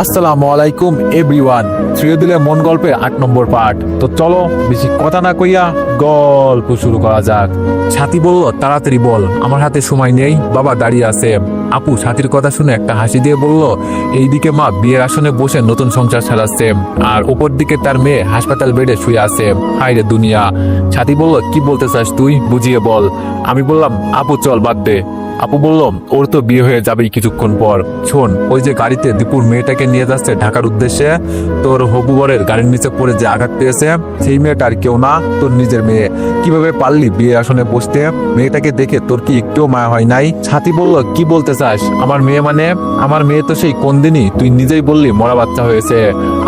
আসসালামু আলাইকুম, এভরিওয়ান। দিলে মন গল্পের আট নম্বর পার্ট তো চলো, বেশি কথা না কইয়া গল্প শুরু করা যাক। ছাতি বলল তাড়াতাড়ি বল। আমার হাতে সময় নেই, বাবা দাঁড়িয়ে আছে। আপু, ছাতির কথা শুনে একটা হাসি দিয়ে বলল, এইদিকে মা বিয়ের আসনে বসে নতুন সংসার সাজাচ্ছে, আর উপর দিকে তার মেয়ে হাসপাতাল বেডে শুয়ে আছে। হাই রে দুনিয়া। ছাতি বলল, কি বলতে চাস তুই? বুঝিয়ে বল। আমি বললাম, আপু, চল বাদ দে। আপু বলল, ওর তো বিয়ে হয়ে যাবেই কিছুক্ষণ পর। শোন, ওই যে গাড়িতে দীপুর মেয়েটাকে নিয়ে যাচ্ছে ঢাকার উদ্দেশ্যে, তোর হবু বরের গাড়ির নিচে পড়ে যে আঘাত পেয়েছে, সেই মেয়েটা আর কেউ না, তোর নিজের মেয়ে। কীভাবে পারলি বিয়ে আসনে বসতে? মেয়েটাকে দেখে তোর কি একটুও মায়া হয় নাই? ছাতি বলল, কি বলতে চাস? আমার মেয়ে মানে? আমার মেয়ে তো সেই কোন দিনই তুই নিজেই বললি মরা বাচ্চা হয়েছে।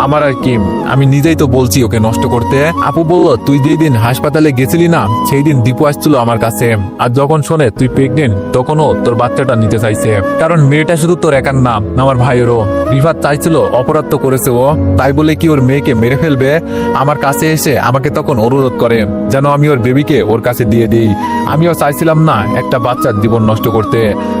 আমার আর কি? আমি নিজেই তো বলছি ওকে নষ্ট করতে। আপু বলল, তুই যেই দিন হাসপাতালে গেছিলি না, সেই দিন দীপু আসছিল আমার কাছে। আর যখন শোনে তুই প্রেগনেন্ট তখনও তোর বাচ্চাটা নিতে চাইছে। কারণ মেয়েটা শুধু তোর একার নাম আমার ভাইয়েরও। রিফাত চাইছিল অপরাধ করেছে ও। তাই বলে কি ওর মেয়েকে মেরে ফেলবে? আমার কাছে এসে আমাকে তখন অনুরোধ করে, যেন আমি ওর বেবিকে ওর কাছে দিয়ে দিই। আমিও চাইছিলাম না একটা বাচ্চার জীবন নষ্ট করতে।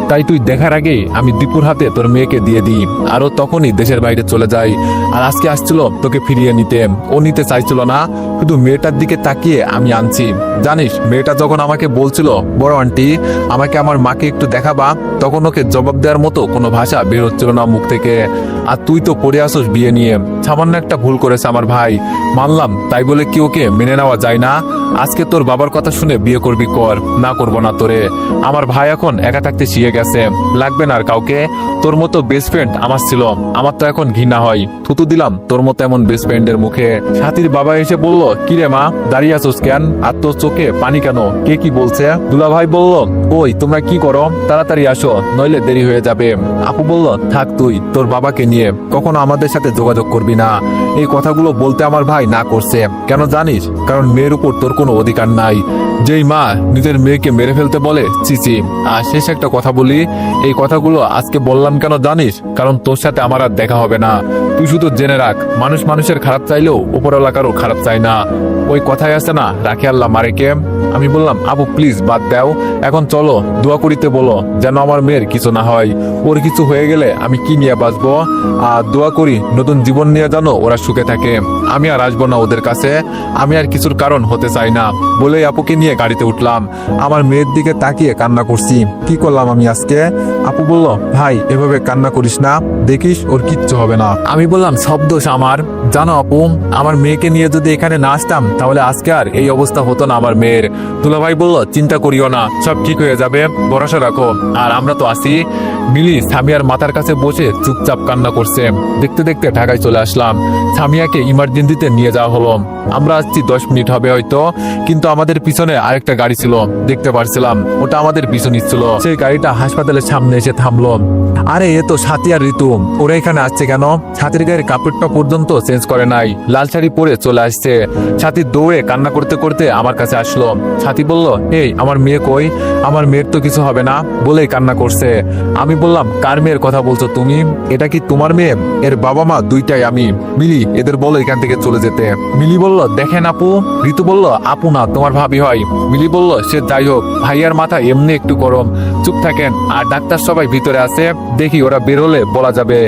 তাই তুই দেখার আগেই আমি দীপুর হাতে তোর মেয়েকে দিয়ে দিই। আরও তখনই দেশের বাইরে চলে যাই। আর আজকে আসছিল তোকে ফিরিয়ে নিতে। ও নিতে চাইছিল না, শুধু মেয়েটার দিকে তাকিয়ে আমি আনছি। জানিস, মেয়েটা যখন আমাকে বলছিল, বড় আন্টি, আমাকে আমার মাকে একটু দেখাবা, তখন ওকে জবাব দেওয়ার মতো কোনো ভাষা বেরোচ্ছিল না মুখ থেকে। আর তুই তো পড়ে আসোস বিয়ে নিয়ে। সামান্য একটা ভুল করেছে আমার ভাই। মানলাম, তাই বলে কি ওকে মেনে নেওয়া যায় না? আজকে তোর বাবার কথা শুনে বিয়ে করবি কর, না করব না তোরে। আমার ভাই এখন একা থাকতে শিখে গেছে। লাগবে না আর কাউকে। তোর মতো বেস্ট ফ্রেন্ড আমার ছিল। আমার তো এখন ঘৃণা হয়। থুতু দিলাম তোর মতো এমন বেস্ট ফ্রেন্ডের মুখে। সাথীর বাবা এসে বলল কিরে মা, দাঁড়িয়ে আছোস কেন? আর তোর চোখে পানি কেন? কে কি বলছে? দুলা ভাই বলল, ওই, তোমরা কি করো? তাড়াতাড়ি আসো, নইলে দেরি হয়ে যাবে। আপু বলল, থাক তুই, তোর বাবাকে নিয়ে। কখনো আমাদের সাথে যোগাযোগ করবি না। এই কথাগুলো বলতে আমার ভাই না করছে। কেন জানিস? কারণ মেয়ের উপর তোর কোনো অধিকার নাই। যেই মা নিজের মেয়েকে মেরে ফেলতে বলে চিচি আর শেষ একটা কথা বলি, এই কথাগুলো আজকে বললাম কেন জানিস? কারণ তোর সাথে আমার আর দেখা হবে না। তুই শুধু জেনে রাখ, মানুষ মানুষের খারাপ চাইলেও উপরওয়ালা কারও খারাপ চায় না। ওই কথাই আছে না, রাখে আল্লাহ মারেকে। আমি বললাম, আবু প্লিজ বাদ দাও। এখন চলো, দোয়া করিতে বলো, যেন আমার মেয়ের কিছু না হয়। ওর কিছু হয়ে গেলে আমি কি নিয়ে বাঁচবো? আর দোয়া করি, নতুন জীবন নিয়ে জানো ওরা সুখে থাকে। আমি আর আসব না ওদের কাছে। আমি আর কিছুর কারণ হতে চাই না। বলেই আপুকে নিয়ে গাড়িতে উঠলাম। আমার মেয়ের দিকে তাকিয়ে কান্না করছি। কি করলাম আমি আজকে? আপু বলল, ভাই, এভাবে কান্না করিস না। দেখিস, ওর কিচ্ছু হবে না। আমি বললাম, সব দোষ আমার। জানো আপু, আমার মেয়েকে নিয়ে যদি এখানে না আসতাম, তাহলে আজকে আর এই অবস্থা হতো না আমার মেয়ের। দুলাভাই বলল, চিন্তা করিও না, সব ঠিক হয়ে যাবে, ভরসা রাখো। আর আমরা তো আসি। মিলি সামিয়ার মাথার কাছে বসে চুপচাপ কান্না করছে। দেখতে দেখতে ঢাকায় চলে আসলাম। সামিয়াকে ইমার্জেন্সিতে নিয়ে যাওয়া হলো। আমরা আসছি, দশ মিনিট হবে হয়তো, কিন্তু আমাদের পিছনে আরেকটা গাড়ি ছিল, দেখতে পারছিলাম। ওটা আমাদের পিছু নিচ্ছিল সেই গাড়িটা হাসপাতালের সামনে এসে থামলো। আরে, এ তো সাথী আর ঋতু। ওরা এখানে আসছে কেন? ছাতির গায়ের কাপড়টা পর্যন্ত চেঞ্জ করে নাই। লাল শাড়ি পরে চলে আসছে। ছাতি দৌড়ে কান্না করতে করতে আমার কাছে আসলো। ছাতি বলল, এই, আমার মেয়ে কই? আমার মেয়ের তো কিছু হবে না, বলেই কান্না করছে। আমি বললাম, কার মেয়ের কথা বলছো তুমি? এটা কি তোমার মেয়ে? এর বাবা মা দুইটাই আমি। মিলি, এদের বলো এখান থেকে চলে যেতে। মিলি বলল দেখেন আপু। ঋতু বলল, আপু না, তোমার ভাবি হয়। মিলি বলল, সে যাই হোক ভাইয়ার মাথা এমনি একটু গরম। চুপ থাকেন, আর ডাক্তার সবাই ভিতরে আছে। দেখি ওরা বের হলে বলা যাবে।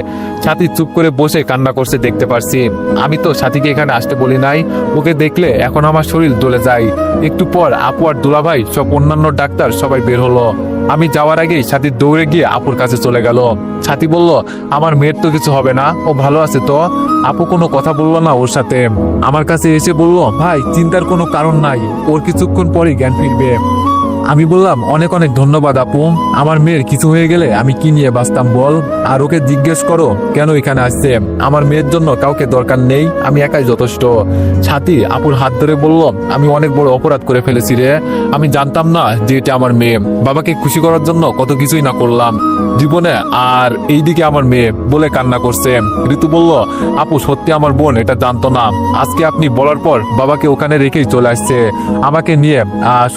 সাথী চুপ করে বসে কান্না করছে, দেখতে পারছি। আমি তো সাথীকে এখানে আসতে বলি নাই। ওকে দেখলে এখন আমার শরীর দলে যায়। একটু পর আপু আর দুলাভাই সব অন্যান্য ডাক্তার সবাই বের হলো। আমি যাওয়ার আগেই সাথী দৌড়ে গিয়ে আপুর কাছে চলে গেল। সাথী বলল, আমার মেয়ের তো কিছু হবে না, ও ভালো আছে তো? আপু কোনো কথা বলল না ওর সাথে। আমার কাছে এসে বলল, ভাই, চিন্তার কোনো কারণ নাই, ওর কিছুক্ষণ পরে জ্ঞান ফিরবে। আমি বললাম, অনেক অনেক ধন্যবাদ আপু। আমার মেয়ের কিছু হয়ে গেলে আমি কি নিয়ে বাঁচতাম বল? আর ওকে জিজ্ঞেস করো, কেন এখানে আসছে? আমার মেয়ের জন্য কাউকে দরকার নেই, আমি একাই যথেষ্ট। ছাতি আপুর হাত ধরে বলল আমি অনেক বড় অপরাধ করে ফেলেছি রে। আমি জানতাম না যে এটা আমার মেয়ে। বাবাকে খুশি করার জন্য কত কিছুই না করলাম। জীবনে আর এইদিকে আমার মেয়ে বলে কান্না করছে। ঋতু বলল, আপু, সত্যি আমার বোন এটা জানতো না। আজকে আপনি বলার পর বাবাকে ওখানে রেখেই চলে আসছে। আমাকে নিয়ে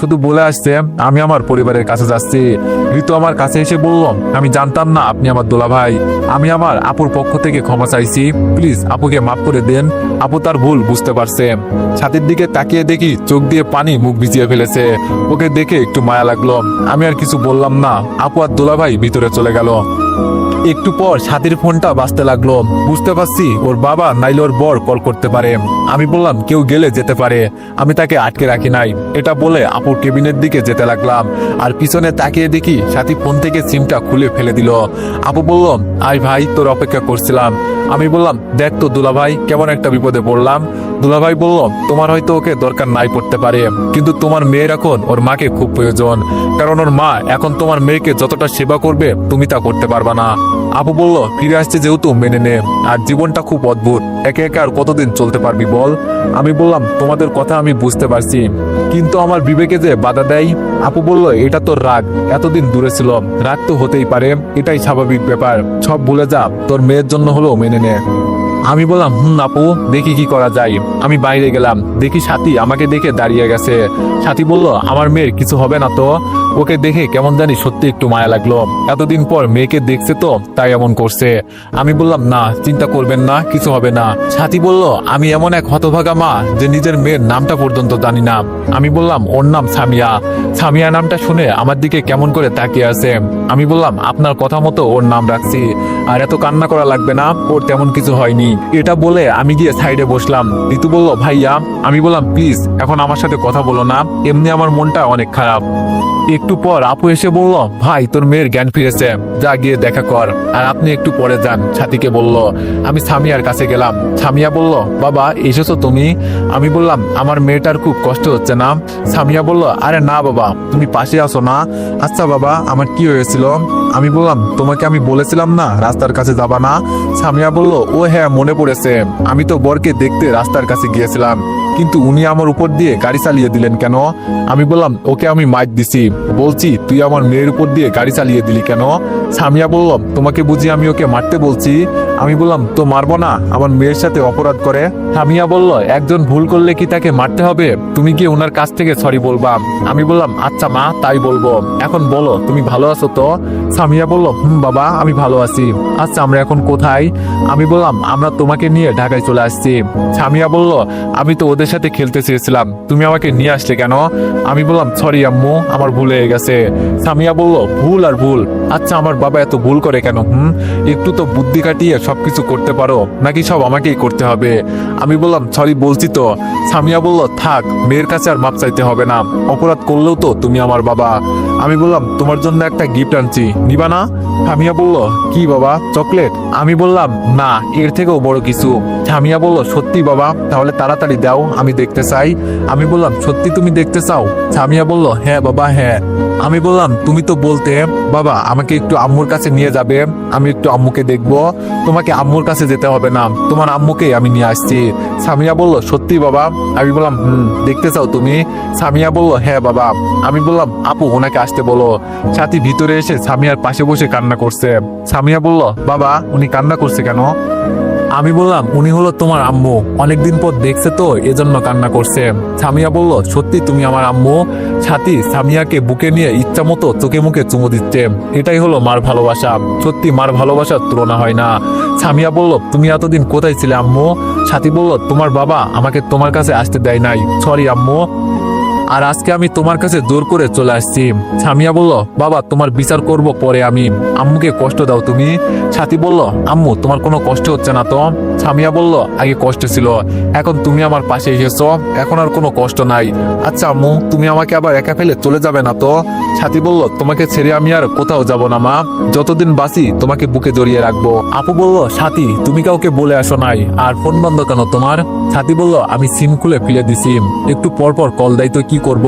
শুধু বলে আসছে আমি আমার পরিবারের কাছে যাচ্ছি। ঋতু আমার কাছে এসে বলল, আমি জানতাম না আপনি আমার দোলা ভাই আমি আমার আপুর পক্ষ থেকে ক্ষমা চাইছি। প্লিজ, আপুকে মাফ করে দেন। আপু তার ভুল বুঝতে পারছে। ছাতির দিকে তাকিয়ে দেখি চোখ দিয়ে পানি মুখ ভিজিয়ে ফেলেছে। ওকে দেখে একটু মায়া লাগল। আমি আর কিছু বললাম না। আপু আর দোলা ভাই ভিতরে চলে গেল। একটু পর সাথীর ফোনটা বাজতে লাগল। বুঝতে পারছি, ওর বাবা নাইলে ওর বর কল করতে পারে। আমি বললাম, কেউ গেলে যেতে পারে। আমি তাকে আটকে রাখি নাই। এটা বলে আপুর কেবিনের দিকে যেতে লাগলাম। আর পিছনে তাকিয়ে দেখি সাথী ফোন থেকে সিমটা খুলে ফেলে দিল। আপু বলল আই ভাই, তোর অপেক্ষা করছিলাম। আমি বললাম, দেখ তো দুলাভাই, কেমন একটা বিপদে পড়লাম। দুলাভাই বলল, তোমার হয়তো ওকে দরকার নাই পড়তে পারে, কিন্তু তোমার মেয়ের এখন ওর মাকে খুব প্রয়োজন। কারণ ওর মা এখন তোমার মেয়েকে যতটা সেবা করবে, তুমি তা করতে পারবা না। আপু বলল, ফিরে আসছে যেহেতু মেনে নে। আর জীবনটা খুব অদ্ভুত। একে একে আর কতদিন চলতে পারবি বল? আমি বললাম, তোমাদের কথা আমি বুঝতে পারছি। কিন্তু আমার বিবেকে যে বাধা দেয়? আপু বলল, এটা তোর রাগ। এতদিন দূরে ছিল রাগ তো হতেই পারে। এটাই স্বাভাবিক ব্যাপার। সব ভুলে যা। তোর মেয়ের জন্য হলো মেনে নে। আমি বললাম, হুম আপু, দেখি কি করা যায়। আমি বাইরে গেলাম। দেখি সাথী আমাকে দেখে দাঁড়িয়ে গেছে। সাথী বলল, আমার মেয়ের কিছু হবে না তো? ওকে দেখে কেমন জানি সত্যি একটু মায়া লাগল। এতদিন পর মেয়েকে দেখছে তো, তাই এমন করছে। আমি বললাম, না, চিন্তা করবেন না, কিছু হবে না। সাথী বলল, আমি এমন এক হতভাগা মা যে নিজের মেয়ের নামটা পর্যন্ত জানি না। আমি বললাম, ওর নাম সামিয়া। সামিয়া নামটা শুনে আমার দিকে কেমন করে তাকিয়ে আছে। আমি বললাম, আপনার কথা মতো ওর নাম রাখছি। আর এত কান্না করা লাগবে না, ওর তেমন কিছু হয়নি। এটা বলে আমি গিয়ে সাইডে বসলাম। ঋতু বলল, ভাইয়া। আমি বললাম, প্লিজ, এখন আমার সাথে কথা বলো না। এমনি আমার মনটা অনেক খারাপ। একটু পর আপু এসে বলল, ভাই, তোর মেয়ের জ্ঞান ফিরেছে। যা গিয়ে দেখা কর। আর আপনি একটু পরে যান, ছাতিকে বলল। আমি সামিয়ার কাছে গেলাম। সামিয়া বলল, বাবা, এসেছ তুমি? আমি বললাম, আমার মেয়েটার খুব কষ্ট হচ্ছে না। সামিয়া বলল, আরে না বাবা, তুমি পাশে আসো না? আচ্ছা বাবা, আমার কি হয়েছিল? আমি বললাম, তোমাকে আমি বলেছিলাম না রাস্তার কাছে যাবা না? সামিয়া বলল, ও হ্যাঁ মনে পড়েছে। আমি তো বরকে দেখতে রাস্তার কাছে গিয়েছিলাম, কিন্তু উনি আমার উপর দিয়ে গাড়ি চালিয়ে দিলেন কেন? আমি বললাম, ওকে আমি মাইক দিছি। বলছি, তুই আমার মেয়ের উপর দিয়ে গাড়ি চালিয়ে দিলি কেন? সামিয়া বলল, তোমাকে বুঝি আমি ওকে মারতে বলছি? আমি বললাম, তো মারবো না? আমার মেয়ের সাথে অপরাধ করে। সামিয়া বলল, একজন ভুল করলে কি তাকে মারতে হবে? তুমি কি ওনার কাছ থেকে সরি বলবা? আমি বললাম আচ্ছা মা, তাই বলব। এখন বলো, তুমি ভালো আছো তো? সামিয়া বলল, হুম বাবা, আমি ভালো আছি। আচ্ছা আমরা এখন কোথায়? আমি বললাম, আমরা তোমাকে নিয়ে ঢাকায় চলে আসছি। সামিয়া বলল, আমি তো ওদের সাথে খেলতে চেয়েছিলাম। তুমি আমাকে নিয়ে আসলে কেন? আমি বললাম, সরি আম্মু, আমার ভুল হয়ে গেছে। সামিয়া বলল, ভুল আর ভুল। আচ্ছা আমার বাবা এত ভুল করে কেন, হুম? একটু তো বুদ্ধি কাটিয়ে সব কিছু করতে পারো, নাকি সব আমাকেই করতে হবে? আমি বললাম সরি বলছি তো। সামিয়া বলল, থাক, মেয়ের কাছে আর মাপ চাইতে হবে না। অপরাধ করলেও তো তুমি আমার বাবা। আমি বললাম, তোমার জন্য একটা গিফট আনছি। নিবা না? সামিয়া বলল, কি বাবা? চকলেট? আমি বললাম, না, এর থেকেও বড় কিছু। সামিয়া বলল, সত্যি বাবা, তাহলে তাড়াতাড়ি দাও, আমি দেখতে চাই। আমি বললাম, সত্যি তুমি দেখতে চাও? সামিয়া বলল হ্যাঁ বাবা হ্যাঁ। আমি বললাম, তুমি তো বলতে, বাবা, আমাকে একটু আম্মুর কাছে নিয়ে যাবে, আমি একটু আম্মুকে দেখব। তোমাকে আম্মুর কাছে যেতে হবে না, তোমার আম্মুকেই আমি নিয়ে আসছি। সামিয়া বলল, সত্যি বাবা? আমি বললাম, হুম, দেখতে চাও তুমি? সামিয়া বলল হ্যাঁ বাবা। আমি বললাম, আপু, ওনাকে আসতে বলো। সাথী ভিতরে এসে সামিয়ার পাশে বসে কান্না করছে। সামিয়া বলল, বাবা, উনি কান্না করছে কেন? আমি বললাম, উনি হলো তোমার আম্মু। অনেকদিন পর দেখছে তো, এজন্য কান্না করছে। সামিয়া বলল, সত্যি তুমি আমার আম্মু? সাথী সামিয়াকে বুকে নিয়ে ইচ্ছা মতো চোখে মুখে চুমু দিচ্ছে। এটাই হলো মার ভালোবাসা। সত্যি মার ভালোবাসার তুলনা হয় না। সামিয়া বলল, তুমি এতদিন কোথায় ছিলে আম্মু? সাথী বলল, তোমার বাবা আমাকে তোমার কাছে আসতে দেয় নাই। সরি আম্মু। আর আজকে আমি তোমার কাছে জোর করে চলে আসছি। সামিয়া বলল, বাবা, তোমার বিচার করব পরে আমি। আম্মুকে কষ্ট দাও তুমি। সাথী বলল, আম্মু, তোমার কোনো কষ্ট হচ্ছে না তো? সামিয়া বলল, আগে কষ্ট ছিল, এখন তুমি আমার পাশে এসেছ। এখন আর কোনো কষ্ট নাই। আচ্ছা আম্মু, তুমি আমাকে আবার একা ফেলে চলে যাবে না তো? সাথী বলল, তোমাকে ছেড়ে আমি আর কোথাও যাব না, মা। যতদিন বাঁচি, তোমাকে বুকে জড়িয়ে রাখব। আপু বলল সাথী তুমি কাউকে বলে আসো নাই। আর ফোন বন্ধ কেন তোমার? সাথী বলল, আমি সিম খুলে ফিরে দিছি একটু পর পর কল দেয় তো কি করব?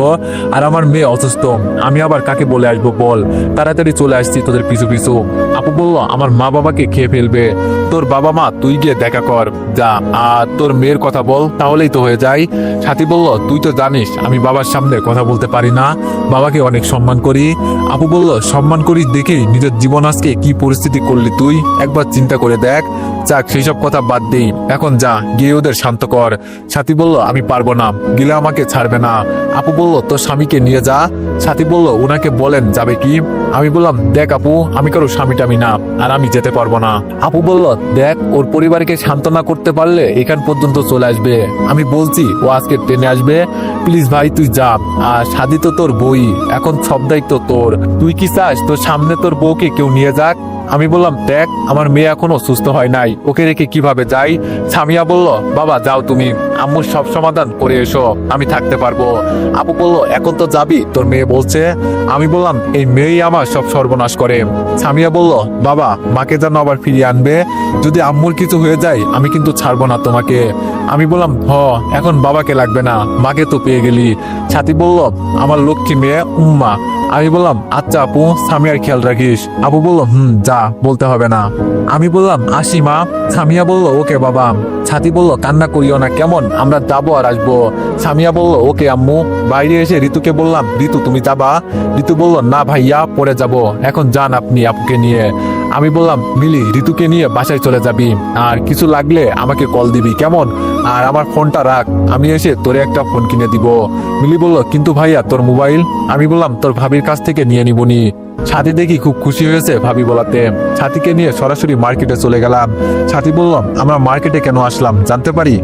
আর আমার মেয়ে অসুস্থ। আমি আবার কাকে বলে আসব বল? তাড়াতাড়ি চলে আসছি তোদের পিছু পিছু। আপু বলল, আমার মা বাবাকে খেয়ে ফেলবে। তোর বাবা মা তুই গিয়ে দেখা কর, যা। আর তোর মেয়ের কথা বল, তাহলেই তো হয়ে যায়। সাথী বলল, তুই তো জানিস, আমি বাবার সামনে কথা বলতে পারি না। বাবাকে অনেক সম্মান করি। আপু বলল, সম্মান করি দেখেই নিজের জীবন আজকে কি পরিস্থিতি করলি তুই? একবার চিন্তা করে দেখ। যাক, সেই সব কথা বাদ দেই। এখন যা, গিয়ে ওদের শান্ত কর। সাথী বলল, আমি পারব না, গেলে আমাকে ছাড়বে না। আপু বলল, তোর স্বামীকে নিয়ে যা। সাথী বলল, ওনাকে বলেন, যাবে কি? আমি বললাম, দেখ আপু, আমি কারও স্বামী টামি না, আর আমি যেতে পারব না। আপু বলল, দেখ, ওর পরিবারকে সান্ত্বনা করতে পারলে এখান পর্যন্ত চলে আসবে। আমি বলছি, ও আজকে ট্রেনে আসবে। প্লিজ ভাই, তুই যা। আর সাদি তো তোর বই। এখন সব দায়িত্ব তোর। তুই কি চাস তোর সামনে তোর বউকে কেউ নিয়ে যাক? আমি বললাম, দেখ, আমার মেয়ে এখনও সুস্থ হয় নাই। ওকে রেখে কীভাবে যাই? সামিয়া বলল, বাবা, যাও তুমি। আম্মুর সব সমাধান করে এসো। আমি থাকতে পারব। আপু বলল, এখন তো যাবি? তোর মেয়ে বলছে, আমি বললাম, এই মেয়েই আমার সব সর্বনাশ করে। সামিয়া বলল, বাবা, মাকে যেন আবার ফিরিয়ে আনবে। যদি আম্মুর কিছু হয়ে যায়, আমি কিন্তু ছাড়বো না তোমাকে। আমি বললাম, হ, এখন বাবাকে লাগবে না। মাকে তো পেয়ে গেলি। ছাতি বলল, আমার লক্ষ্মী মেয়ে উম্মা। আমি বললাম আচ্ছা আপু, সামিয়ার খেয়াল রাখিস। আপু বলল, হুম, যা, বলতে হবে না। আমি বললাম, আসি মা। সামিয়া বলল, ওকে বাবা। ছাতি বলল, কান্না করিও না, কেমন? আমরা যাব আর আসব। সামিয়া বলল, ওকে আম্মু। বাইরে এসে ঋতুকে বললাম, ঋতু, তুমি যাবা? ঋতু বলল, না ভাইয়া, পরে যাব। এখন যান আপনি আপুকে নিয়ে। আমি বললাম, মিলি, ঋতুকে নিয়ে বাসায় চলে যাবি। আর কিছু লাগলে আমাকে কল দিবি, কেমন? আর আমার ফোনটা রাখ। আমি এসে, তোরে একটা ফোন কিনে দিব। মিলি বলল, কিন্তু ভাইয়া, তোর মোবাইল? আমি বললাম, তোর ভাবির কাছ থেকে নিয়ে নিবনি। ছাতি দেখি খুব খুশি হয়েছে ভাবি বলাতে। ছাতিকে নিয়ে সরাসরি মার্কেটে চলে গেলাম। ছাতি বললাম আমরা মার্কেটে কেন আসলাম, জানতে পারি?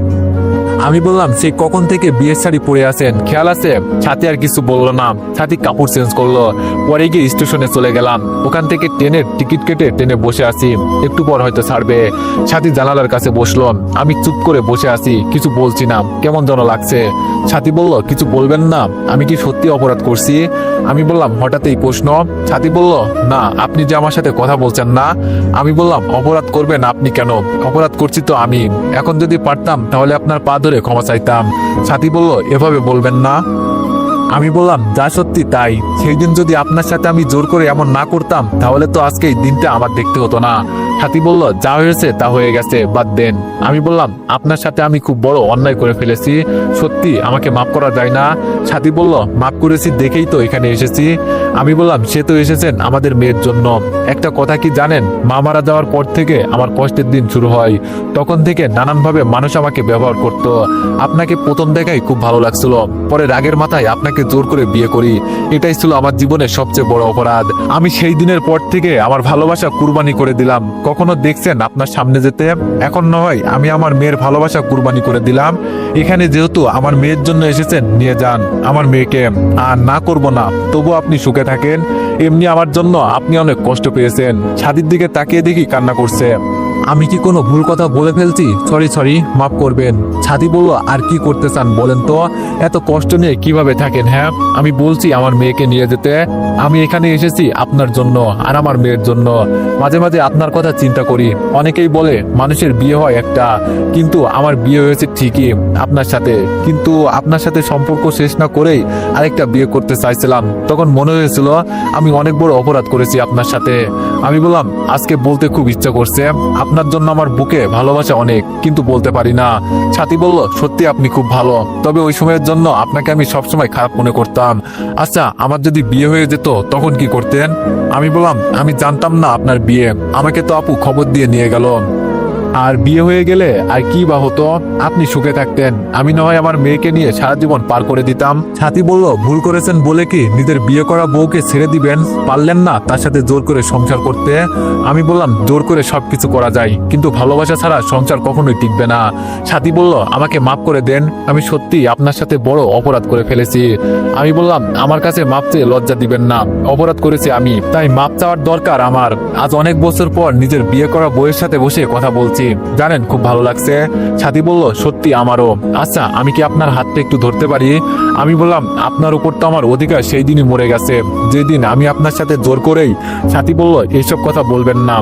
আমি বললাম, সে কখন থেকে বিয়ের শাড়ি পরে আছেন? খেয়াল আছে? ছাতি আর কিছু বলল না। ছাতি কাপড় চেঞ্জ করল। পরে গিয়ে স্টেশনে চলে গেলাম। ওখান থেকে ট্রেনের টিকিট কেটে ট্রেনে বসে আছি। একটু পর হয়তো ছাড়বে। ছাতি জানালার কাছে বসল। আমি চুপ করে বসে আছি। কিছু বলছি না। কেমন যেন লাগছে। ছাতি বলল, কিছু বলবেন না, আমি কি সত্যি অপরাধ করছি? আমি বললাম, হঠাৎ এই প্রশ্ন। ছাতি বলল, না, আপনি যে আমার সাথে কথা বলছেন না। আমি বললাম, অপরাধ করবেন আপনি কেন? অপরাধ করছি তো আমি। এখন যদি পারতাম, তাহলে আপনার পা ধরে ক্ষমা চাইতাম। ছাতি বলল, এভাবে বলবেন না। আমি বললাম, যা সত্যি তাই। সেই দিন যদি আপনার সাথে আমি জোর করে এমন না করতাম, তাহলে তো আজকে এই দিনটা আমার দেখতে হতো না। সাথী বলল, যা হয়েছে তা হয়ে গেছে, বাদ দেন। আমি বললাম, আপনার সাথে আমি খুব বড় অন্যায় করে ফেলেছি। সত্যি, আমাকে মাফ করা যায় না। সাথী বলল, মাফ করেছি দেখেই তো এখানে এসেছি। আমি বললাম, সে তো এসেছেন আমাদের মেয়ের জন্য। একটা কথা কি জানেন, মা মারা যাওয়ার পর থেকে আমার কষ্টের দিন শুরু হয়। তখন থেকে নানানভাবে মানুষ আমাকে ব্যবহার করত। আপনাকে প্রথম দেখাই খুব ভালো লাগছিল, পরে রাগের মাথায় আপনাকে জোর করে বিয়ে করি। এটাই ছিল আমার জীবনের সবচেয়ে বড় অপরাধ। আমি সেই দিনের পর থেকে আমার ভালোবাসা কুরবানি করে দিলাম। কখনো দেখছেন আপনার সামনে যেতে? এখন নয়, আমি আমার মেয়ের ভালোবাসা কুরবানি করে দিলাম। এখানে যেহেতু আমার মেয়ের জন্য এসেছেন, নিয়ে যান আমার মেয়েকে। আর না করব না, তবু আপনি সুখে থাকেন। এমনি আমার জন্য আপনি অনেক কষ্ট পেয়েছেন। ছাদির দিকে তাকিয়ে দেখি কান্না করছে। আমি কি কোনো ভুল কথা বলে ফেলছি? সরি সরি মাফ করবেন। ছাদি বলল আর কি করতে চান বলেন তো? এত কষ্ট নিয়ে কীভাবে থাকেন হ্যাঁ? আমি বলছি আমার মেয়েকে নিয়ে যেতে। আমি এখানে এসেছি আপনার জন্য, আর আমার মেয়ের জন্য। মাঝে মাঝে আপনার কথা চিন্তা করি। অনেকেই বলে, মানুষের বিয়ে হয় একটা। কিন্তু আমার বিয়ে হয়েছে ঠিকই আপনার সাথে। কিন্তু আপনার সাথে সম্পর্ক শেষ না করেই আরেকটা বিয়ে করতে চাইছিলাম। তখন মনে হয়েছিল, আমি অনেক বড় অপরাধ করেছি আপনার সাথে। আমি বললাম, আজকে বলতে খুব ইচ্ছা করছে। আপনার জন্য আমার বুকে ভালোবাসা অনেক, কিন্তু বলতে পারি না। ছাতি বলল, সত্যি আপনি খুব ভালো। তবে ওই সময়ের জন্য আপনাকে আমি সবসময় খারাপ মনে করতাম। আচ্ছা আমার যদি বিয়ে হয়ে যেত, তখন কি করতেন? আমি বললাম, আমি জানতাম না আপনার বিয়ে। আমাকে তো আপু খবর দিয়ে নিয়ে গেল। আর বিয়ে হয়ে গেলে আর কি বা হতো? আপনি সুখে থাকতেন। আমি না হয় আমার মেয়েকে নিয়ে সারা জীবন পার করে দিতাম। ছাতি বলল, ভুল করেছেন বলে কি নিজের বিয়ে করা বউকে ছেড়ে দিবেন? পারলেন না তার সাথে জোর করে সংসার করতে? আমি বললাম, জোর করে সবকিছু করা যায়, কিন্তু ভালোবাসা ছাড়া সংসার কখনোই টিকবে না। ছাতি বলল, আমাকে মাফ করে দেন, আমি সত্যি আপনার সাথে বড় অপরাধ করে ফেলেছি। আমি বললাম, আমার কাছে মাপ চেয়ে লজ্জা দিবেন না, অপরাধ করেছি আমি, তাই মাপ চাওয়ার দরকার আমার। আজ অনেক বছর পর নিজের বিয়ে করা বউয়ের সাথে বসে কথা বলছি। জানেন, খুব ভালো লাগছে। ছাতি বলল, সত্যি আমারও। আচ্ছা আমি কি আপনার হাতটা একটু ধরতে পারি? আমি বললাম, আপনার উপর তো আমার অধিকার, সেই দিনই মরে গেছে। যেদিন আমি আপনার সাথে জোর করেই ছাতি বলল, এইসব কথা বলবেন না।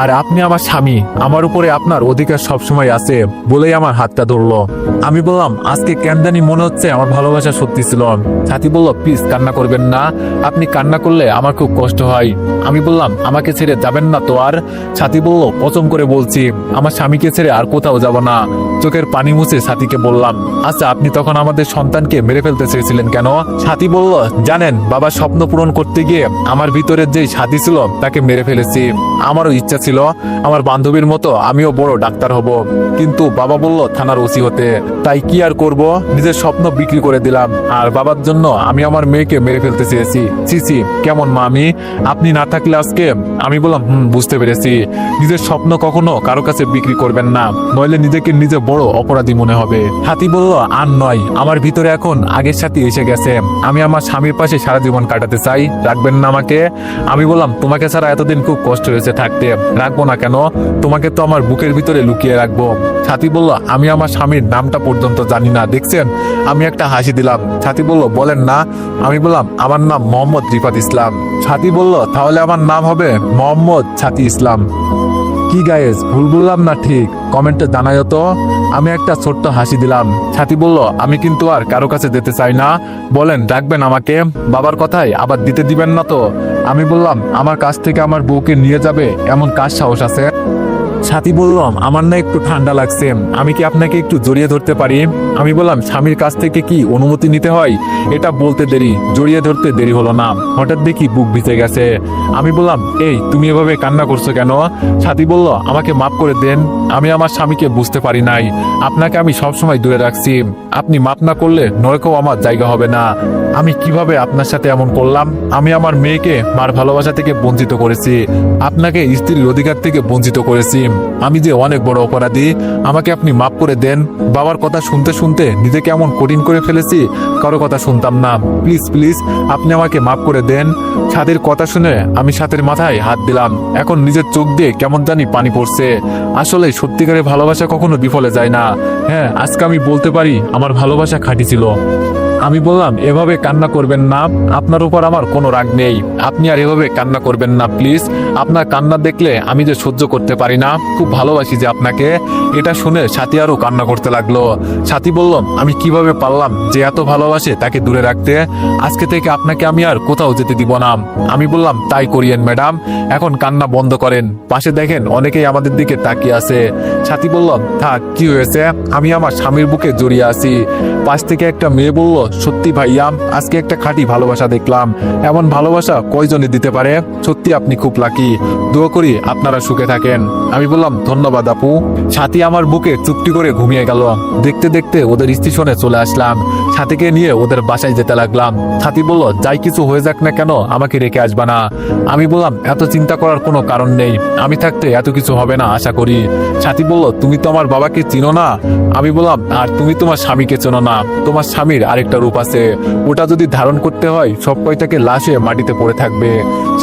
আর আপনি আমার স্বামী, আমার উপরে আপনার অধিকার সবসময় আছে, বলেই আমার হাতটা ধরলো। আমি বললাম, আজকে কেন জানি মনে হচ্ছে আমার ভালোবাসা সত্যি ছিল। ছাতি বলল, প্লিজ কান্না করবেন না। আপনি কান্না করলে আমার খুব কষ্ট হয়। আমি বললাম, আমাকে ছেড়ে যাবেন না তো আর? ছাতি বলল কসম করে বলছি, আমার স্বামীকে ছেড়ে আর কোথাও যাব না। চোখের পানি মুছে সাথীকে বললাম আচ্ছা আপনি তখন আমাদের সন্তানকে মেরে ফেলতে চেয়েছিলেন কেন? সাথী বলল, জানেন বাবা স্বপ্ন পূরণ করতে গিয়ে আমার ভিতরের যে সাথী ছিল, তাকে মেরে ফেলেছি। আমারও ইচ্ছা ছিল, আমার বান্ধবীর মতো আমিও বড় ডাক্তার হব। কিন্তু বাবা বলল, থানার ওসি হতে। তাই কি আর করব? নিজের স্বপ্ন বিক্রি করে দিলাম। আর বাবার জন্য আমি আমার মেয়েকে মেরে ফেলতে চেয়েছি। ছি, কেমন মা আমি? আপনি না থাকলে আজকে? আমি বললাম, হুম, বুঝতে পেরেছি। নিজের স্বপ্ন কখনো কারও কাছে বিক্রি করবেন না, নইলে নিজেকে নিজে বড় অপরাধী মনে হবে। হাতি বলল, আর নয়, আমার ভিতরে এখন আগের সাথে এসে গেছে। আমি আমার স্বামীর পাশে সারা জীবন কাটাতে চাই। রাখবেন না আমাকে? আমি বললাম, তোমাকে ছাড়া এতদিন খুব কষ্ট হয়েছে থাকতে। রাখব না কেন? তোমাকে তো আমার বুকের ভিতরে লুকিয়ে রাখব। ছাতি বলল, আমি আমার স্বামীর নামটা পর্যন্ত জানি না। দেখছেন? আমি একটা হাসি দিলাম। ছাতি বলল, বলেন না। আমি বললাম, আমার নাম মোহাম্মদ রিফাত ইসলাম। ছাতি বলল, তাহলে আমার নাম হবে মোহাম্মদ ছাতি ইসলাম। কি গায়েস ভুল বললাম না ঠিক? কমেন্টে জানাই তো। আমি একটা ছোট্ট হাসি দিলাম। ছাতি বলল, আমি কিন্তু আর কারও কাছে যেতে চাই না। বলেন, ডাকবেন আমাকে। বাবার কথাই আবার দিতে দিবেন না তো? আমি বললাম, আমার কাছ থেকে আমার বউকে নিয়ে যাবে? এমন কাজ সাহস আছে? সাথী বললাম, আমার না একটু ঠান্ডা লাগছে। আমি কি আপনাকে একটু জড়িয়ে ধরতে পারি? আমি বললাম, স্বামীর কাছ থেকে কি অনুমতি নিতে হয়? এটা বলতে দেরি, জড়িয়ে ধরতে দেরি হলো না। হঠাৎ দেখি বুক ভিজে গেছে। আমি বললাম, এই, তুমি এভাবে কান্না করছ কেন? সাথী বলল, আমাকে মাফ করে দেন, আমি আমার স্বামীকে বুঝতে পারি নাই। আপনাকে আমি সবসময় দূরে রাখছি। আপনি মাফ না করলে নরকেও আমার জায়গা হবে না। আমি কীভাবে আপনার সাথে এমন করলাম? আমি আমার মেয়েকে মার ভালোবাসা থেকে বঞ্চিত করেছি। আপনাকে স্ত্রীর অধিকার থেকে বঞ্চিত করেছি। আমি যে অনেক বড় অপরাধী, আমাকে আপনি মাফ করে দেন। বাবার কথা শুনতে শুনতে নিজেকে এমন কঠিন করে ফেলেছি, কারও কথা শুনতাম না। প্লিজ প্লিজ, আপনি আমাকে মাফ করে দেন। ছাদের কথা শুনে আমি ছাদের মাথায় হাত দিলাম। এখন নিজের চোখ দিয়ে কেমন জানি পানি পড়ছে। আসলে সত্যিকারের ভালোবাসা কখনো বিফলে যায় না। হ্যাঁ আজকে আমি বলতে পারি আমার ভালোবাসা খাঁটি ছিল। আমি বললাম, এভাবে কান্না করবেন না, আপনার উপর আমার কোনো রাগ নেই। আপনি আর এভাবে কান্না করবেন না, প্লিজ। আপনার কান্না দেখলে আমি যে সহ্য করতে পারি না, খুব ভালোবাসি যে আপনাকে। এটা শুনে সাথী আরও কান্না করতে লাগল। সাথী বলল, আমি কীভাবে পারলাম যে এত ভালোবাসে তাকে দূরে রাখতে? আজকে থেকে আপনাকে আমি আর কোথাও যেতে দিব না। আমি বললাম, তাই করিয়েন, ম্যাডাম। এখন কান্না বন্ধ করেন। পাশে দেখেন, অনেকেই আমাদের দিকে তাকিয়ে আছে। সাথী বলল, থাক, কি হয়েছে? আমি আমার স্বামীর বুকে জড়িয়ে আছি। পাশ থেকে একটা মেয়ে বলল সত্যি ভাইয়া, আজকে একটা খাঁটি ভালোবাসা দেখলাম। এমন ভালোবাসা কয়জনে দিতে পারে? সত্যি আপনি খুব লাকি দোয়া করি আপনারা সুখে থাকেন। আমি বললাম, ধন্যবাদ আপু। সাথী আমার বুকে চুপটি করে ঘুমিয়ে গেল। দেখতে দেখতে ওদের স্টেশনে চলে আসলাম। সাথীকে নিয়ে ওদের বাসায় যেতে লাগলাম। সাথী বলল, যাই কিছু হয়ে যাক না কেন, আমাকে রেখে আসবা না। আমি বললাম, এত চিন্তা করার কোনো কারণ নেই। আমি থাকতে এত কিছু হবে না, আশা করি। সাথী বলল, তুমি তো আমার বাবাকে চিনো না? আমি বললাম, আর তুমি তোমার স্বামীকে চেনো না। তোমার স্বামীর আরেকটা রূপ আছে। ওটা যদি ধারণ করতে হয়, সব কয়টাকে লাশে মাটিতে পড়ে থাকবে।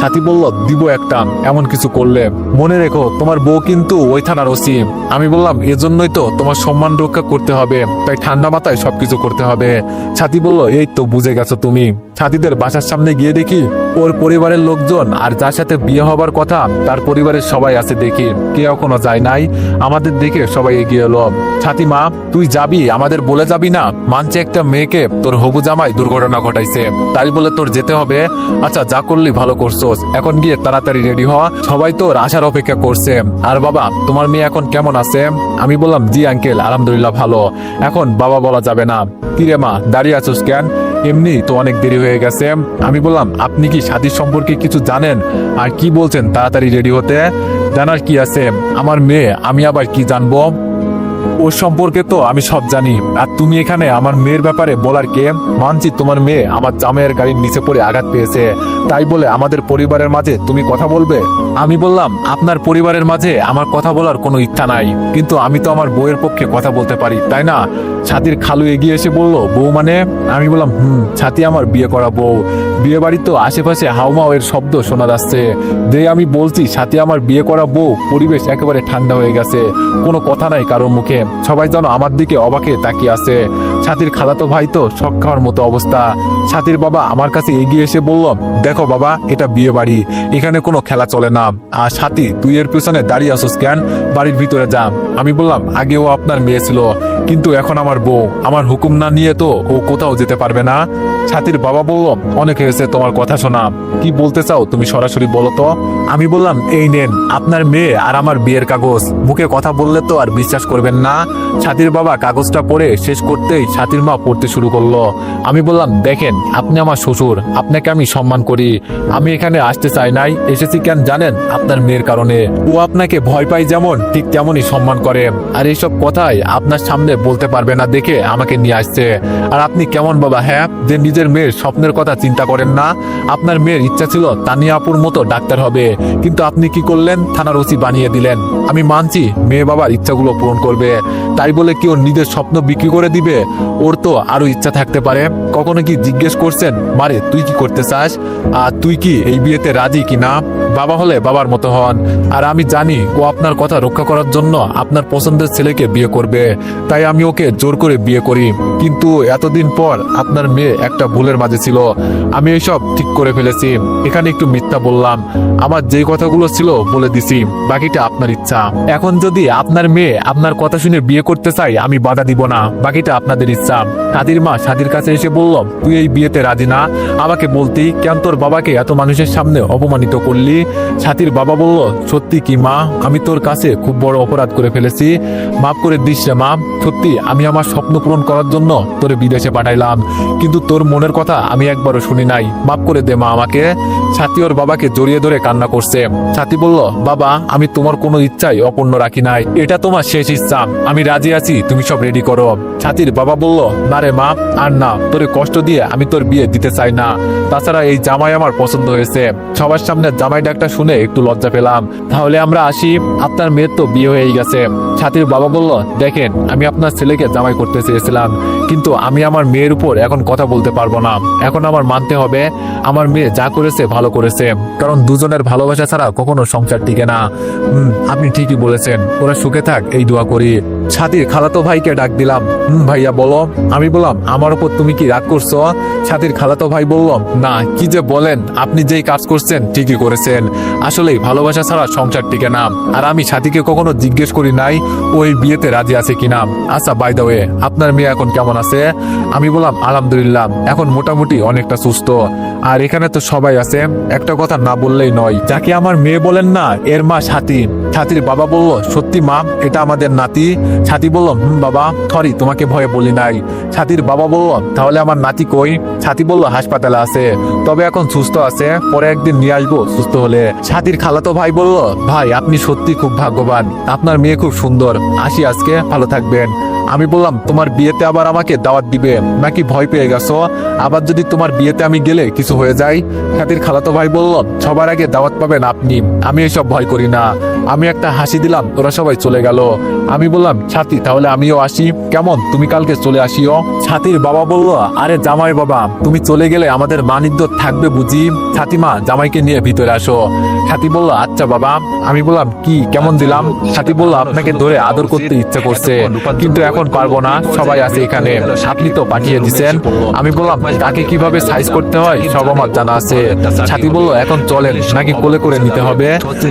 সাথী বলল, দিব একটা, এমন কিছু করলে। মনে রেখো, তোমার বউ কিন্তু ওই থানার ওসি। আমি বললাম, এজন্যই তো তোমার সম্মান রক্ষা করতে হবে, তাই ঠান্ডা মাথায় সবকিছু করতে হবে। সাথী বলল, এই তো বুঝে গেছো তুমি। সাথীদের বাসার সামনে গিয়ে দেখি, ওর পরিবারের লোকজন আর যার সাথে বিয়ে হবার কথা, তার পরিবারের সবাই আছে দেখি। কে এখনও যায় নাই, আমাদের দেখে সবাই এগিয়ে এলো। ছাতি মা, তুই যাবি? আমাদের বলে যাবি না? মানছে একটা মেয়েকে তোর হবু জামাই দুর্ঘটনা ঘটাইছে। তাই বলে তোর যেতে হবে। আচ্ছা যা করলি ভালো করছোস। এখন গিয়ে তাড়াতাড়ি রেডি হওয়া সবাই তোর আসার অপেক্ষা করছে। আর বাবা, তোমার মেয়ে এখন কেমন আছে? আমি বললাম, জি, আঙ্কেল, আলহামদুলিল্লাহ ভালো। এখন বাবা বলা যাবে না। কিরে মা, দাঁড়িয়ে আছোস কেন? এমনি তো অনেক দেরি হয়ে গেছে। আমি বললাম, আপনি কি স্বাদীর সম্পর্কে কিছু জানেন? আর কি বলছেন তাড়াতাড়ি রেডি হতে? জানার কি আছে? আমার মেয়ে, আমি আবার কি জানব? ওর সম্পর্কে তো আমি সব জানি। আর তুমি এখানে আমার মেয়ের ব্যাপারে বলার কে? মানছি তোমার মেয়ে আমার জামাইয়ের গাড়ির নিচে পড়ে আঘাত পেয়েছে। তাই বলে আমাদের পরিবারের মাঝে তুমি কথা বলবে? আমি বললাম, আপনার পরিবারের মাঝে আমার কথা বলার কোনো ইচ্ছা নাই। কিন্তু আমি তো আমার বইয়ের পক্ষে কথা বলতে পারি, তাই না? ছাতির খালু এগিয়ে এসে বলল, বউ মানে? আমি বললাম, হুম, ছাতি আমার বিয়ে করা বউ। বিয়ে বাড়ির তো আশেপাশে হাওমাও এর শব্দ শোনা যাচ্ছে। যে আমি বলছি, ছাতি আমার বিয়ে করা বউ, পরিবেশ একেবারে ঠান্ডা হয়ে গেছে। কোনো কথা নাই কারোর মুখে। সবাই যেন আমার দিকে অবাকে তাকিয়ে আছে। ছাতির খালাতো ভাই তো, শখ খাওয়ার মতো অবস্থা। ছাতির বাবা আমার কাছে এগিয়ে এসে বলল দেখো বাবা, এটা বিয়ে বাড়ি। এখানে কোনো খেলা চলে না। আর সাথী তুই এর পেছনে দাঁড়িয়ে আসোস কেন? বাড়ির ভিতরে যা। আমি বললাম আগেও আপনার মেয়ে ছিল, কিন্তু এখন আমার বউ। আমার হুকুম না নিয়ে তো ও কোথাও যেতে পারবে না। ছাতির বাবা বলল অনেক হয়েছে তোমার কথা শোনা। কি বলতে চাও তুমি সরাসরি বলো তো? আমি বললাম, এই নেন, আপনার মেয়ে আর আমার বিয়ের কাগজ। মুখে কথা বললে তো আর বিশ্বাস করবেন না। ছাতির বাবা কাগজটা পড়ে শেষ করতেই ছাতির মা পড়তে শুরু করল। আমি বললাম, দেখেন, আপনি আমার শ্বশুর, আপনাকে আমি সম্মান করি। আমি এখানে আসতে চাই নাই, এসেছি কেন জানেন? আপনার মেয়ের কারণে। ও আপনাকে ভয় পাই যেমন, ঠিক তেমনই সম্মান করে। আর এইসব কথাই আপনার সামনে বলতে পারবে না দেখে আমাকে নিয়ে আসছে। আর আপনি কেমন বাবা হ্যাঁ? যে নিজের মেয়ের স্বপ্নের কথা চিন্তা করেন না। আপনার মেয়ের ইচ্ছা ছিল তানিয়া আপুর মতো ডাক্তার হবে। কিন্তু আপনি কি করলেন? থানার ওসি বানিয়ে দিলেন। আমি মানছি, মেয়ে বাবার ইচ্ছাগুলো পূরণ করবে। তাই বলে কি ওর নিজের স্বপ্ন বিক্রি করে দিবে? ওর তো আরও ইচ্ছা থাকতে পারে। কখনো কি জিজ্ঞেস করছেন, মারে, তুই কি করতে চাস? আর তুই কি এই বিয়েতে রাজি কি না? বাবা হলে বাবার মতো হন। আর আমি জানি ও আপনার কথা রক্ষা করার জন্য আপনার পছন্দের ছেলেকে বিয়ে করবে। তাই আমি ওকে জোর করে বিয়ে করি। কিন্তু এতদিন পর আপনার মেয়ে একটা ভুলের মাঝে ছিল। আমি এইসব ঠিক করে ফেলেছি। এখানে একটু মিথ্যা বললাম। আমার যে কথাগুলো ছিল বলে দিছি। বাকিটা আপনার ইচ্ছা। এখন যদি আপনার মেয়ে আপনার কথা শুনে বিয়ে করতে চাই আমি বাধা দিব না। বাকিটা আপনাদের ইচ্ছা সাদির মা সাদির কাছে এসে বলল, তুই এই বিয়েতে রাজি না? আমাকে বলতি, কেন তোর বাবাকে এত মানুষের সামনে অপমানিত করলি? সাথীর বাবা বলল, সত্যি কি মা? আমি তোর কাছে খুব বড় অপরাধ করে ফেলেছি। মাফ করে দিস রে মা। সত্যি, আমি আমার স্বপ্ন পূরণ করার জন্য তোরে বিদেশে পাঠাইলাম। কিন্তু তোর মনের কথা আমি একবারও শুনি নাই। মাফ করে দে মা আমাকে। ছাতি ওর বাবাকে জড়িয়ে ধরে কান্না করছে। ছাতি বলল, বাবা, আমি তোমার কোনো ইচ্ছাই অপূর্ণ রাখি নাই। এটা তোমার শেষ ইচ্ছা। আমি রাজি আছি, তুমি সব রেডি করো। ছাতির বাবা বলল, না রে মা, আর না। তোরে কষ্ট দিয়ে আমি তোর বিয়ে দিতে চাই না। তাছাড়া এই জামাই আমার পছন্দ হয়েছে। সবার সামনে জামাই ডাকটা শুনে একটু লজ্জা পেলাম। তাহলে আমরা আসি। আপনার মেয়ের তো বিয়ে হয়ে গেছে। ছাতির বাবা বলল, দেখেন, আমি আপনার ছেলেকে জামাই করতে চেয়েছিলাম। কিন্তু আমি আমার মেয়ের উপর এখন কথা বলতে পারব না। এখন আমার মানতে হবে, আমার মেয়ে যা করেছে ভালো করেছে। কারণ দুজনের ভালোবাসা ছাড়া কখনো সংসার টিকে না। আপনি ঠিকই বলেছেন। ওরা সুখে থাক, এই দোয়া করি। ছাতির খালাতো ভাইকে ডাক দিলাম। হুম, ভাইয়া বলো, আমি বললাম, আমার উপর তুমি কি রাগ করছ? ছাতির খালাতো ভাই বলল, না, কি যে বলেন, আপনি যেই কাজ করছেন, ঠিকই করেছেন। আসলে ভালোবাসা ছাড়া সংসার টিকে নাম আর আমি ছাতিকে কখনো জিজ্ঞেস করি নাই, ওই বিয়েতে রাজি আছে কিনা। আচ্ছা বাই দা ওয়ে আপনার মেয়ে এখন কেমন আছে? আমি বললাম, আলহামদুলিল্লাহ, এখন মোটামুটি অনেকটা সুস্থ। আর এখানে তো সবাই আছে। একটা কথা না বললেই নয়, যাকে আমার মেয়ে বলেন না, এর মা সাথী ছাতির বাবা বলল, সত্যি মা, এটা আমাদের নাতি। ছাতি বলল, হুম বাবা সরি তোমাকে ভয়ে বলি নাই। ছাতির বাবা বলল, তাহলে আমার নাতি কই? ছাতি বলল, হাসপাতালে আছে। তবে এখন সুস্থ আছে, পরে একদিন নিয়ে আসব সুস্থ হলে। ছাতির খালাতো ভাই বলল, ভাই, আপনি সত্যি খুব ভাগ্যবান। আপনার মেয়ে খুব সুন্দর। আসি আজকে, ভালো থাকবেন। আমি বললাম, তোমার বিয়েতে আবার আমাকে দাওয়াত দিবে, নাকি ভয় পেয়ে গেছো? আবার যদি তোমার বিয়েতে আমি গেলে কিছু হয়ে যায়? খাতির খালাতো ভাই বলল, সবার আগে দাওয়াত পাবেন আপনি। আমি এসব ভয় করি না। আমি একটা হাসি দিলাম, ওরা সবাই চলে গেল। আমি বললাম, ছাতি, তাহলে আমিও আসি। কেমন? তুমি কালকে চলে আসিও? ছাতির বাবা বলল, আরে জামাই বাবা, তুমি চলে গেলে আমাদের মানিদ্য থাকবে বুঝি? ছাতিমা, জামাইকে নিয়ে ভিতরে আসো। ছাতি বলল আচ্ছা বাবা। আমি বললাম, কি, কেমন দিলাম? ছাতি বলল, আপনাকে ধরে আদর করতে ইচ্ছে করছে, কিন্তু এখন পারব না, সবাই আছে এখানে। আপনি তো পাঠিয়ে দিছেন। আমি বললাম, তাকে কীভাবে সাইজ করতে হয়, সব আমার জানা আছে। ছাতি বলল, এখন চলেন, নাকি কোলে করে নিতে হবে?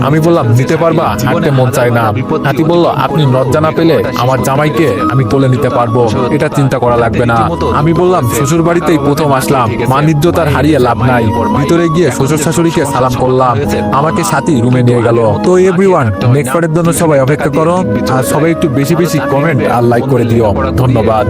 আমি বললাম, নিতে পারবা, হাঁটতে মন চায় না। হাতি বলল, আপনি লজ্জা না পেলে আমার জামাইকে আমি কোলে নিতে পারব। এটা চিন্তা করা লাগবে না। আমি বললাম, শ্বশুর বাড়িতেই প্রথম আসলাম। মানিজ্যতার হারিয়ে লাভ নাই। ভিতরে গিয়ে শ্বশুর শাশুড়িকে সালাম করলাম। আমাকে সাথী রুমে নিয়ে গেল। তো এভরিওয়ান নেক্সট জন্য সবাই অপেক্ষা করো। আর সবাই একটু বেশি বেশি কমেন্ট আর লাইক করে দিও। ধন্যবাদ।